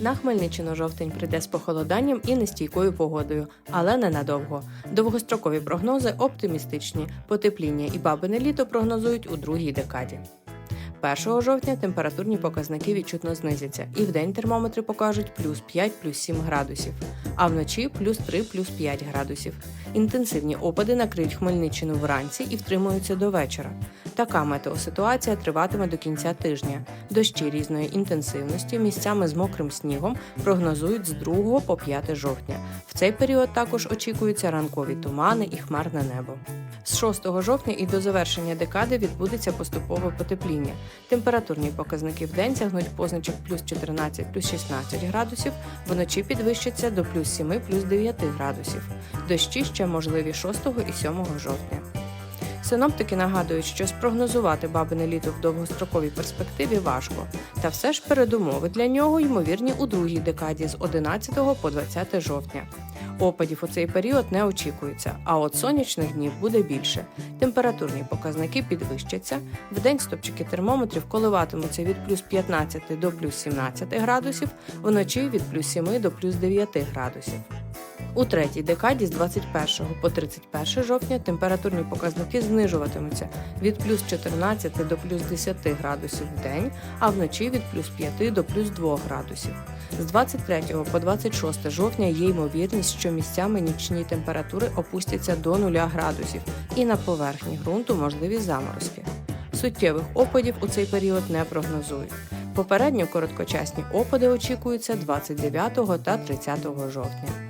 На Хмельниччину жовтень прийде з похолоданням і нестійкою погодою, але ненадовго. Довгострокові прогнози оптимістичні. Потепління і бабине літо прогнозують у другій декаді. 1 жовтня температурні показники відчутно знизяться, і вдень термометри покажуть плюс 5, плюс 7 градусів, а вночі плюс 3, плюс 5 градусів. Інтенсивні опади накриють Хмельниччину вранці і втримуються до вечора. Така метеоситуація триватиме до кінця тижня. Дощі різної інтенсивності місцями з мокрим снігом прогнозують з 2 по 5 жовтня. В цей період також очікуються ранкові тумани і хмарне небо. З 6 жовтня і до завершення декади відбудеться поступове потепління. Температурні показники в день сягнуть позначок плюс 14, плюс 16 градусів, вночі підвищаться до плюс 7, плюс 9 градусів. Дощі ще можливі 6 і 7 жовтня. Синоптики нагадують, що спрогнозувати бабине літо в довгостроковій перспективі важко, та все ж передумови для нього ймовірні у другій декаді з 11 по 20 жовтня. Опадів у цей період не очікується, а от сонячних днів буде більше. Температурні показники підвищаться. Вдень стопчики термометрів коливатимуться від плюс 15 до плюс 17 градусів, вночі від плюс 7 до плюс 9 градусів. У третій декаді з 21 по 31 жовтня температурні показники знижуватимуться від плюс 14 до плюс 10 градусів в день, а вночі від плюс 5 до плюс 2 градусів. З 23 по 26 жовтня є ймовірність, що місцями нічні температури опустяться до 0 градусів, і на поверхні ґрунту можливі заморозки. Суттєвих опадів у цей період не прогнозують. Попередньо короткочасні опади очікуються 29 та 30 жовтня.